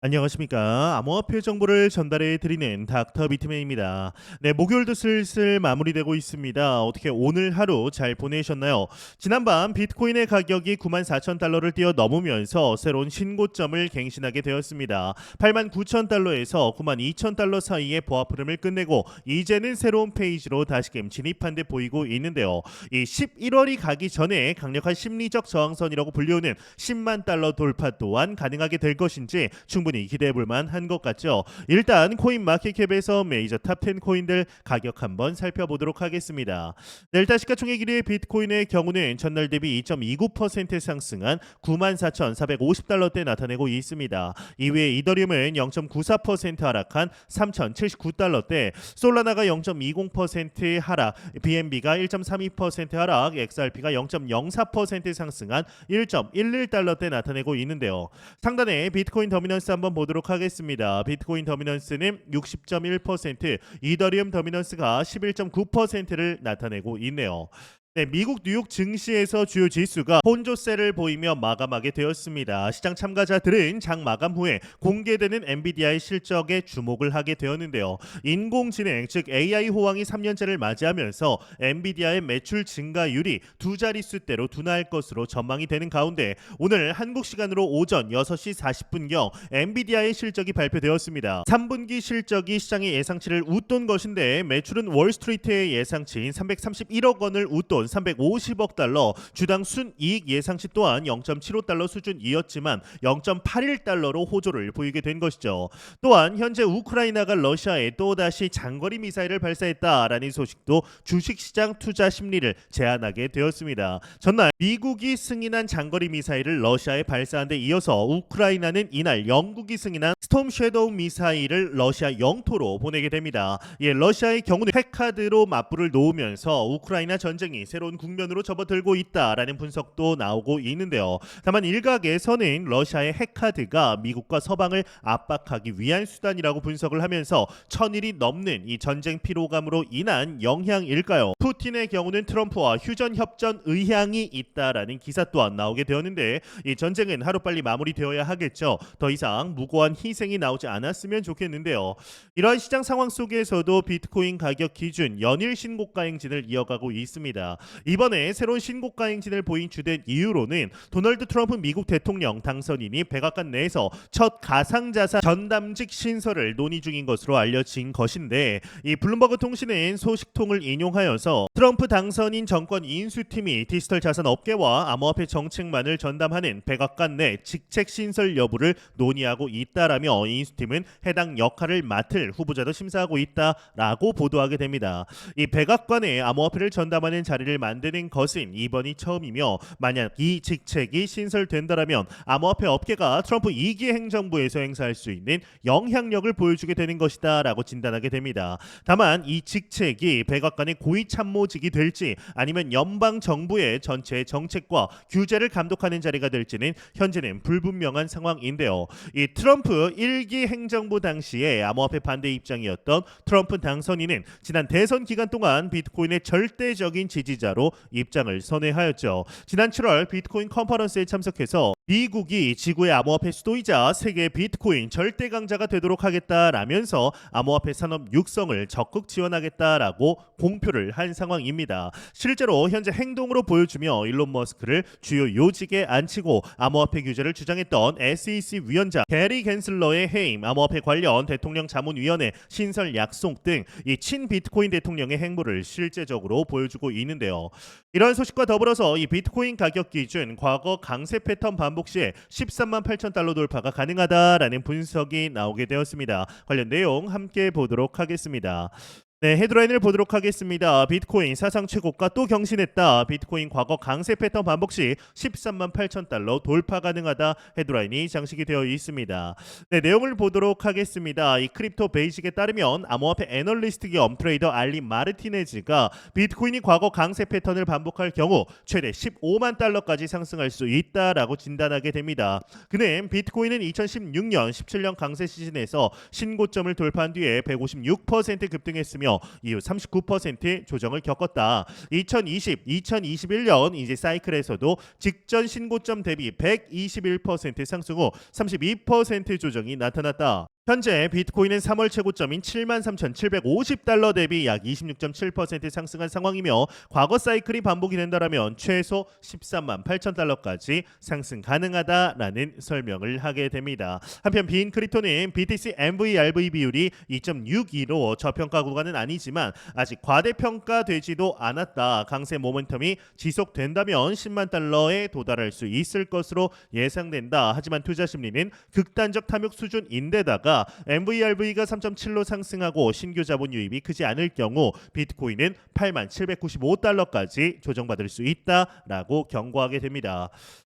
안녕하십니까. 암호화폐 정보를 전달해 드리는 닥터 비트맨입니다. 네, 목요일도 슬슬 마무리되고 있습니다. 어떻게 오늘 하루 잘 보내셨나요? 지난밤 비트코인의 가격이 9만 4천 달러를 뛰어 넘으면서 새로운 신고점을 갱신하게 되었습니다. 8만 9천 달러에서 9만 2천 달러 사이의 보합 흐름을 끝내고 이제는 새로운 페이지로 다시금 진입한 데 보이고 있는데요. 이 11월이 가기 전에 강력한 심리적 저항선이라고 불리우는 10만 달러 돌파 또한 가능하게 될 것인지 충분히 기대해 볼 만한 것 같죠. 일단 코인 마켓캡에서 메이저 탑10 코인들 가격 한번 살펴보도록 하겠습니다. 네, 일단 시가총액 1위의 비트코인의 경우는 전날 대비 2.29% 상승한 94,450달러대 나타내고 있습니다. 이외에 이더리움은 0.94% 하락한 3,079달러대, 솔라나가 0.20% 하락, BNB가 1.32% 하락, XRP가 0.04% 상승한 1.11달러대 나타내고 있는데요. 상단에 비트코인 더미넌스 한번 보도록 하겠습니다. 비트코인 더미넌스는 60.1%, 이더리움 더미넌스가 11.9%를 나타내고 있네요. 네, 미국 뉴욕 증시에서 주요 지수가 혼조세를 보이며 마감하게 되었습니다. 시장 참가자들은 장 마감 후에 공개되는 엔비디아의 실적에 주목을 하게 되었는데요. 인공지능 즉 AI 호황이 3년째를 맞이하면서 엔비디아의 매출 증가율이 두 자릿수대로 둔화할 것으로 전망이 되는 가운데 오늘 한국 시간으로 오전 6시 40분경 엔비디아의 실적이 발표되었습니다. 3분기 실적이 시장의 예상치를 웃돈 것인데 매출은 월스트리트의 예상치인 331억 원을 웃돈 350억 달러, 주당 순이익 예상치 또한 0.75달러 수준이었지만 0.81달러로 호조를 보이게 된 것이죠. 또한 현재 우크라이나가 러시아에 또다시 장거리 미사일을 발사했다라는 소식도 주식시장 투자 심리를 제한하게 되었습니다. 전날 미국이 승인한 장거리 미사일을 러시아에 발사한 데 이어서 우크라이나는 이날 영국이 승인한 스톰 섀도우 미사일을 러시아 영토로 보내게 됩니다. 예, 러시아의 경우는 핵카드로 맞불을 놓으면서 우크라이나 전쟁이 새로운 국면으로 접어들고 있다라는 분석도 나오고 있는데요. 다만 일각에서는 러시아의 핵카드가 미국과 서방을 압박하기 위한 수단이라고 분석을 하면서 천일이 넘는 이 전쟁 피로감으로 인한 영향일까요? 푸틴의 경우는 트럼프와 휴전 협전 의향이 있다라는 기사 또한 나오게 되었는데 이 전쟁은 하루빨리 마무리되어야 하겠죠. 더 이상 무고한 희생이 나오지 않았으면 좋겠는데요. 이러한 시장 상황 속에서도 비트코인 가격 기준 연일 신고가 행진을 이어가고 있습니다. 이번에 새로운 신고가 행진을 보인 주된 이유로는 도널드 트럼프 미국 대통령 당선인이 백악관 내에서 첫 가상자산 전담직 신설을 논의 중인 것으로 알려진 것인데 이 블룸버그 통신은 소식통을 인용하여서 트럼프 당선인 정권 인수팀이 디지털 자산 업계와 암호화폐 정책만을 전담하는 백악관 내 직책 신설 여부를 논의하고 있다라며 인수팀은 해당 역할을 맡을 후보자도 심사하고 있다라고 보도하게 됩니다. 이 백악관에 암호화폐를 전담하는 자리를 만드는 것은 이번이 처음이며 만약 이 직책이 신설된다라면 암호화폐 업계가 트럼프 2기 행정부에서 행사할 수 있는 영향력을 보여주게 되는 것이다라고 진단하게 됩니다. 다만 이 직책이 백악관의 고위 참모직이 될지 아니면 연방 정부의 전체 정책과 규제를 감독하는 자리가 될지는 현재는 불분명한 상황인데요. 이 트럼프 1기 행정부 당시에 암호화폐 반대 입장이었던 트럼프 당선인은 지난 대선 기간 동안 비트코인의 절대적인 지지 자로 입장을 선회하였죠. 지난 7월 비트코인 컨퍼런스에 참석해서 미국이 지구의 암호화폐 수도이자 세계 비트코인 절대 강자가 되도록 하겠다라면서 암호화폐 산업 육성을 적극 지원하겠다라고 공표를 한 상황입니다. 실제로 현재 행동으로 보여주며 일론 머스크를 주요 요직에 앉히고 암호화폐 규제를 주장했던 SEC 위원장 게리 겐슬러의 해임, 암호화폐 관련 대통령 자문위원회 신설 약속 등 이 친 비트코인 대통령의 행보를 실제적으로 보여주고 있는데요. 이러한 소식과 더불어서 이 비트코인 가격 기준 과거 강세 패턴 반복 시에 13만 8천 달러 돌파가 가능하다라는 분석이 나오게 되었습니다. 관련 내용 함께 보도록 하겠습니다. 네, 헤드라인을 보도록 하겠습니다. 비트코인 사상 최고가 또 경신했다. 비트코인 과거 강세 패턴 반복 시 13만 8천 달러 돌파 가능하다. 헤드라인이 장식이 되어 있습니다. 네, 내용을 보도록 하겠습니다. 이 크립토 베이직에 따르면 암호화폐 애널리스트 겸 트레이더 알리 마르티네즈가 비트코인이 과거 강세 패턴을 반복할 경우 최대 15만 달러까지 상승할 수 있다라고 진단하게 됩니다. 그는 비트코인은 2016년, 17년 강세 시즌에서 신고점을 돌파한 뒤에 156% 급등했으며 있으며 이후 39% 조정을 겪었다. 2020, 2021년 이제 사이클에서도 직전 신고점 대비 121% 상승 후 32% 조정이 나타났다. 현재 비트코인은 3월 최고점인 73,750달러 대비 약 26.7% 상승한 상황이며 과거 사이클이 반복이 된다라면 최소 13만 8천 달러까지 상승 가능하다라는 설명을 하게 됩니다. 한편 빈 크립토는 BTC MVRV 비율이 2.62로 저평가 구간은 아니지만 아직 과대평가되지도 않았다. 강세 모멘텀이 지속된다면 10만 달러에 도달할 수 있을 것으로 예상된다. 하지만 투자 심리는 극단적 탐욕 수준인데다가 MVRV가 3.7로 상승하고 신규 자본 유입이 크지 않을 경우 비트코인은 8만 795달러까지 조정받을 수 있다라고 경고하게 됩니다.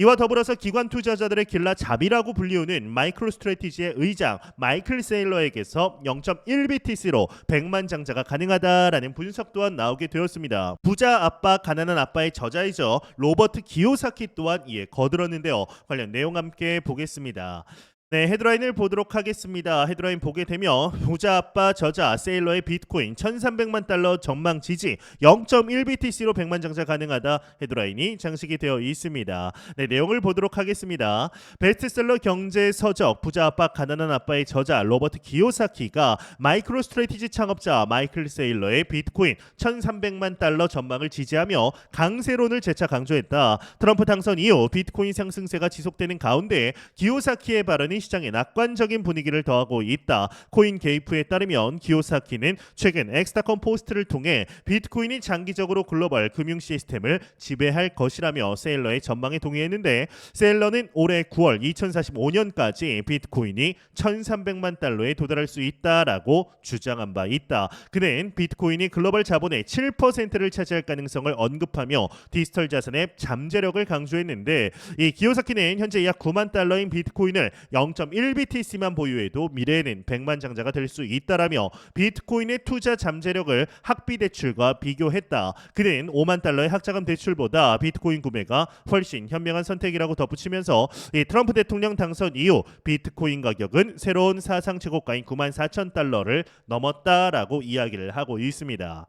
이와 더불어서 기관 투자자들의 길라 잡이라고 불리우는 마이크로 스트레티지의 의장 마이클 세일러에게서 0.1BTC로 100만 장자가 가능하다라는 분석 또한 나오게 되었습니다. 부자 아빠 가난한 아빠의 저자이죠. 로버트 기요사키 또한 이에 거들었는데요. 관련 내용 함께 보겠습니다. 네, 헤드라인을 보도록 하겠습니다. 헤드라인 보게 되면 부자 아빠 저자 세일러의 비트코인 1,300만 달러 전망 지지 0.1BTC로 100만 장자 가능하다 헤드라인이 장식이 되어 있습니다. 네, 내용을 보도록 하겠습니다. 베스트셀러 경제 서적 부자 아빠 가난한 아빠의 저자 로버트 기요사키가 마이크로 스트레티지 창업자 마이클 세일러의 비트코인 1,300만 달러 전망을 지지하며 강세론을 재차 강조했다. 트럼프 당선 이후 비트코인 상승세가 지속되는 가운데 기요사키의 발언이 시장에 낙관적인 분위기를 더하고 있다. 코인 게이프에 따르면 기요사키는 최근 엑스타컴 포스트를 통해 비트코인이 장기적으로 글로벌 금융 시스템을 지배할 것이라며 세일러의 전망에 동의했는데 세일러는 올해 9월 2045년까지 비트코인이 1,300만 달러에 도달할 수 있다라고 주장한 바 있다. 그는 비트코인이 글로벌 자본의 7%를 차지할 가능성을 언급하며 디지털 자산의 잠재력을 강조했는데 이 기요사키는 현재 약 9만 달러인 비트코인을 0.1BTC만 보유해도 미래에는 100만 장자가 될 수 있다라며 비트코인의 투자 잠재력을 학비 대출과 비교했다. 그는 5만 달러의 학자금 대출보다 비트코인 구매가 훨씬 현명한 선택이라고 덧붙이면서 이 트럼프 대통령 당선 이후 비트코인 가격은 새로운 사상 최고가인 9만 4천 달러를 넘었다라고 이야기를 하고 있습니다.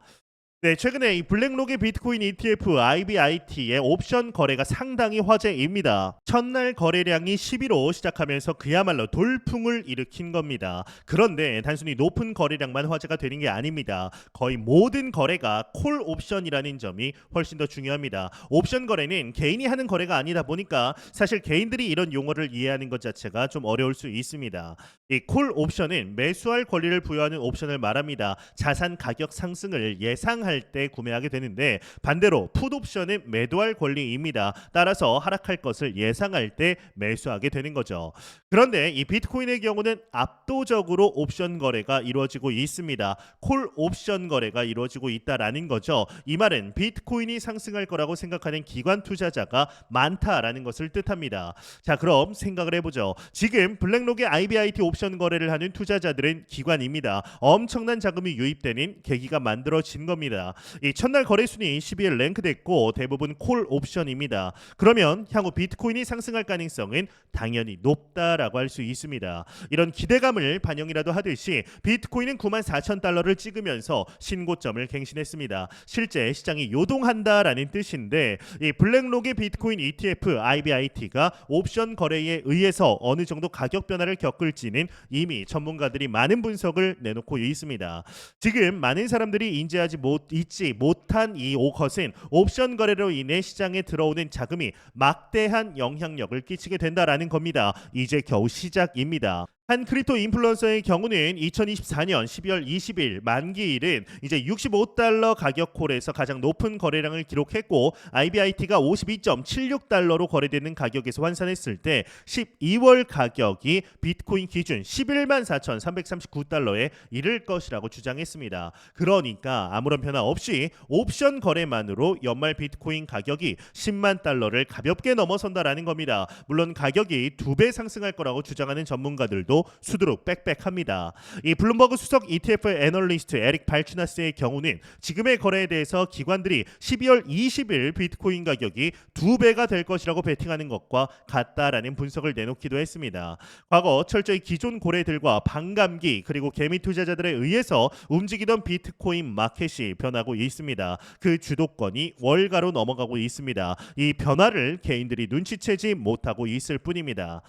네, 최근에 이 블랙록의 비트코인 ETF IBIT의 옵션 거래가 상당히 화제입니다. 첫날 거래량이 11호 시작하면서 그야말로 돌풍을 일으킨 겁니다. 그런데 단순히 높은 거래량만 화제가 되는 게 아닙니다. 거의 모든 거래가 콜 옵션이라는 점이 훨씬 더 중요합니다. 옵션 거래는 개인이 하는 거래가 아니다 보니까 사실 개인들이 이런 용어를 이해하는 것 자체가 좀 어려울 수 있습니다. 이 콜 옵션은 매수할 권리를 부여하는 옵션을 말합니다. 자산 가격 상승을 예상 할 때 구매하게 되는데 반대로 풋 옵션은 매도할 권리입니다. 따라서 하락할 것을 예상할 때 매수하게 되는 거죠. 그런데 이 비트코인의 경우는 압도적으로 옵션 거래가 이루어지고 있습니다. 콜 옵션 거래가 이루어지고 있다라는 거죠. 이 말은 비트코인이 상승할 거라고 생각하는 기관 투자자가 많다라는 것을 뜻합니다. 자, 그럼 생각을 해보죠. 지금 블랙록의 IBIT 옵션 거래를 하는 투자자들은 기관입니다. 엄청난 자금이 유입되는 계기가 만들어진 겁니다. 이 첫날 거래 순위 12일 랭크됐고 대부분 콜 옵션입니다. 그러면 향후 비트코인이 상승할 가능성은 당연히 높다라고 할 수 있습니다. 이런 기대감을 반영이라도 하듯이 비트코인은 9만 4천 달러를 찍으면서 신고점을 갱신했습니다. 실제 시장이 요동한다라는 뜻인데 이 블랙록의 비트코인 ETF IBIT가 옵션 거래에 의해서 어느 정도 가격 변화를 겪을지는 이미 전문가들이 많은 분석을 내놓고 있습니다. 지금 많은 사람들이 인지하지 못 잊지 못한 이 오컷은 옵션 거래로 인해 시장에 들어오는 자금이 막대한 영향력을 끼치게 된다라는 겁니다. 이제 겨우 시작입니다. 한 크립토 인플루언서의 경우는 2024년 12월 20일 만기일은 이제 65달러 가격 콜에서 가장 높은 거래량을 기록했고 IBIT가 52.76달러로 거래되는 가격에서 환산했을 때 12월 가격이 비트코인 기준 11만 4,339달러에 이를 것이라고 주장했습니다. 그러니까 아무런 변화 없이 옵션 거래만으로 연말 비트코인 가격이 10만 달러를 가볍게 넘어선다라는 겁니다. 물론 가격이 두 배 상승할 거라고 주장하는 전문가들도 수두룩 빽빽합니다. 이 블룸버그 수석 ETF 애널리스트 에릭 발추나스의 경우는 지금의 거래에 대해서 기관들이 12월 20일 비트코인 가격이 두 배가 될 것이라고 베팅하는 것과 같다라는 분석을 내놓기도 했습니다. 과거 철저히 기존 고래들과 반감기 그리고 개미 투자자들에 의해서 움직이던 비트코인 마켓이 변하고 있습니다. 그 주도권이 월가로 넘어가고 있습니다. 이 변화를 개인들이 눈치채지 못하고 있을 뿐입니다.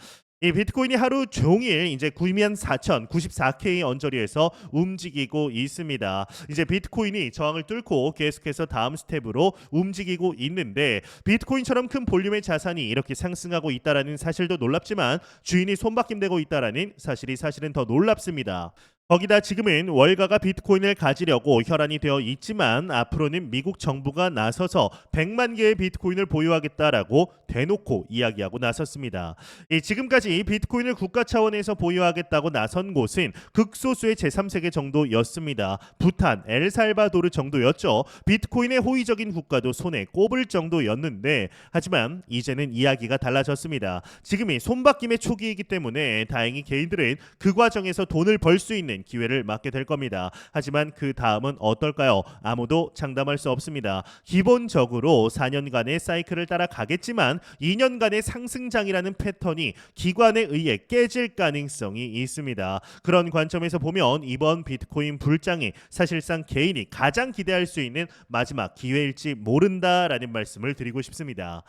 이 비트코인이 하루 종일 이제 9만 4천 94K 언저리에서 움직이고 있습니다. 이제 비트코인이 저항을 뚫고 계속해서 다음 스텝으로 움직이고 있는데 비트코인처럼 큰 볼륨의 자산이 이렇게 상승하고 있다라는 사실도 놀랍지만 주인이 손바뀜되고 있다라는 사실이 사실은 더 놀랍습니다. 거기다 지금은 월가가 비트코인을 가지려고 혈안이 되어 있지만 앞으로는 미국 정부가 나서서 100만 개의 비트코인을 보유하겠다라고 대놓고 이야기하고 나섰습니다. 이 지금까지 비트코인을 국가 차원에서 보유하겠다고 나선 곳은 극소수의 제3세계 정도였습니다. 부탄, 엘살바도르 정도였죠. 비트코인의 호의적인 국가도 손에 꼽을 정도였는데 하지만 이제는 이야기가 달라졌습니다. 지금이 손바뀜의 초기이기 때문에 다행히 개인들은 그 과정에서 돈을 벌 수 있는 기회를 맞게 될 겁니다. 하지만 그 다음은 어떨까요? 아무도 장담할 수 없습니다. 기본적으로 4년간의 사이클을 따라 가겠지만 2년간의 상승장이라는 패턴이 기관에 의해 깨질 가능성이 있습니다. 그런 관점에서 보면 이번 비트코인 불장이 사실상 개인이 가장 기대할 수 있는 마지막 기회일지 모른다라는 말씀을 드리고 싶습니다.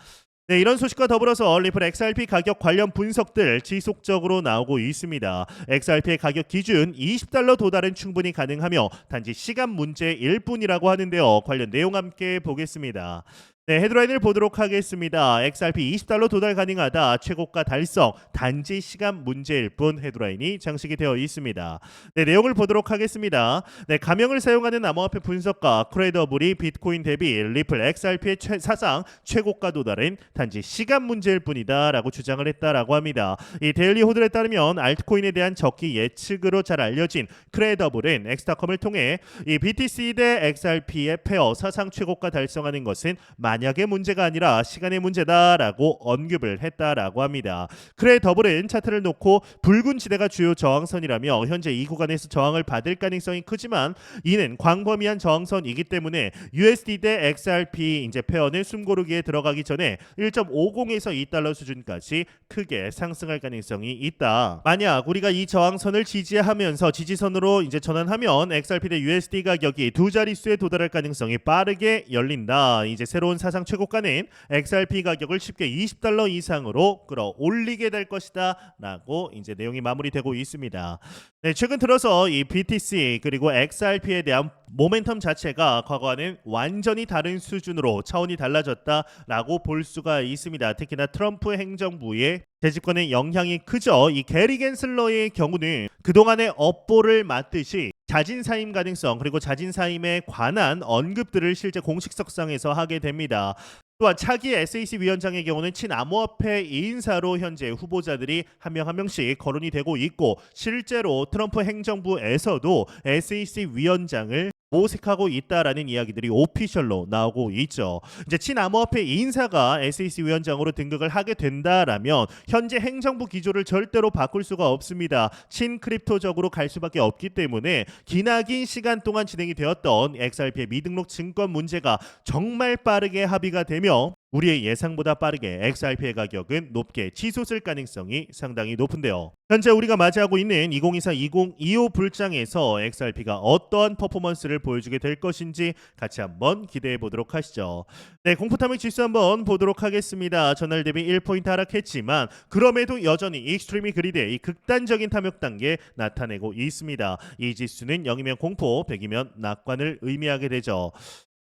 네, 이런 소식과 더불어서 리플 XRP 가격 관련 분석들 지속적으로 나오고 있습니다. XRP의 가격 기준 20달러 도달은 충분히 가능하며 단지 시간 문제일 뿐이라고 하는데요. 관련 내용 함께 보겠습니다. 네, 헤드라인을 보도록 하겠습니다. XRP 20달러 도달 가능하다. 최고가 달성. 단지 시간 문제일 뿐 헤드라인이 장식이 되어 있습니다. 네, 내용을 보도록 하겠습니다. 네, 가명을 사용하는 암호화폐 분석가 크레더블이 비트코인 대비 리플 XRP의 최, 사상 최고가 도달은 단지 시간 문제일 뿐이다라고 주장을 했다라고 합니다. 이 데일리 호들에 따르면 알트코인에 대한 적기 예측으로 잘 알려진 크레더블은 엑스타컴을 통해 이 BTC 대 XRP의 페어 사상 최고가 달성하는 것은 만약의 문제가 아니라 시간의 문제다라고 언급을 했다라고 합니다. 크레 더블은 차트를 놓고 붉은 지대가 주요 저항선이라며 현재 이 구간에서 저항을 받을 가능성이 크지만 이는 광범위한 저항선이기 때문에 USD 대 XRP 이제 페어는 숨고르기에 들어가기 전에 1.50에서 2달러 수준까지 크게 상승할 가능성이 있다. 만약 우리가 이 저항선을 지지하면서 지지선으로 이제 전환하면 XRP 대 USD 가격이 두 자릿수에 도달할 가능성이 빠르게 열린다. 이제 새로운 사상 최고가는 XRP 가격을 쉽게 20달러 이상으로 끌어올리게 될 것이다라고 이제 내용이 마무리되고 있습니다. 네, 최근 들어서 이 BTC 그리고 XRP에 대한 모멘텀 자체가 과거와는 완전히 다른 수준으로 차원이 달라졌다라고 볼 수가 있습니다. 특히나 트럼프 행정부의 재집권의 영향이 크죠. 이 게리 겐슬러의 경우는 그동안의 업보를 맞듯이 자진 사임 가능성 그리고 자진 사임에 관한 언급들을 실제 공식석상에서 하게 됩니다. 또한 차기 SAC 위원장의 경우는 친암호화폐 인사로 현재 후보자들이 한 명 한 명씩 거론이 되고 있고 실제로 트럼프 행정부에서도 SAC 위원장을 모색하고 있다라는 이야기들이 오피셜로 나오고 있죠. 이제 친암호화폐 인사가 SEC 위원장으로 등극을 하게 된다라면 현재 행정부 기조를 절대로 바꿀 수가 없습니다. 친크립토적으로 갈 수밖에 없기 때문에 기나긴 시간 동안 진행이 되었던 XRP의 미등록 증권 문제가 정말 빠르게 합의가 되며 우리의 예상보다 빠르게 XRP의 가격은 높게 치솟을 가능성이 상당히 높은데요. 현재 우리가 맞이하고 있는 2024-2025 불장에서 XRP가 어떠한 퍼포먼스를 보여주게 될 것인지 같이 한번 기대해 보도록 하시죠. 네, 공포탐의 지수 한번 보도록 하겠습니다. 전날 대비 1포인트 하락했지만 그럼에도 여전히 익스트리미 그리드의 이 극단적인 탐욕 단계 나타내고 있습니다. 이 지수는 0이면 공포, 100이면 낙관을 의미하게 되죠.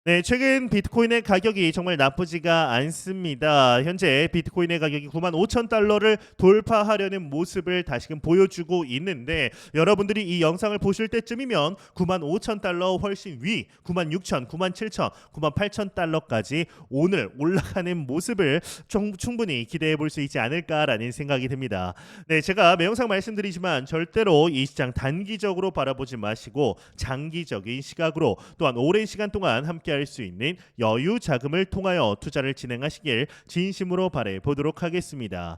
네, 최근 비트코인의 가격이 정말 나쁘지가 않습니다. 현재 비트코인의 가격이 9만 5천 달러를 돌파하려는 모습을 다시금 보여주고 있는데 여러분들이 이 영상을 보실 때쯤이면 9만 5천 달러 훨씬 위, 9만 6천, 9만 7천, 9만 8천 달러까지 오늘 올라가는 모습을 좀 충분히 기대해 볼 수 있지 않을까라는 생각이 듭니다. 네, 제가 매 영상 말씀드리지만 절대로 이 시장 단기적으로 바라보지 마시고 장기적인 시각으로 또한 오랜 시간 동안 함께 할 수 있는 여유 자금을 통하여 투자를 진행하시길 진심으로 바래 보도록 하겠습니다.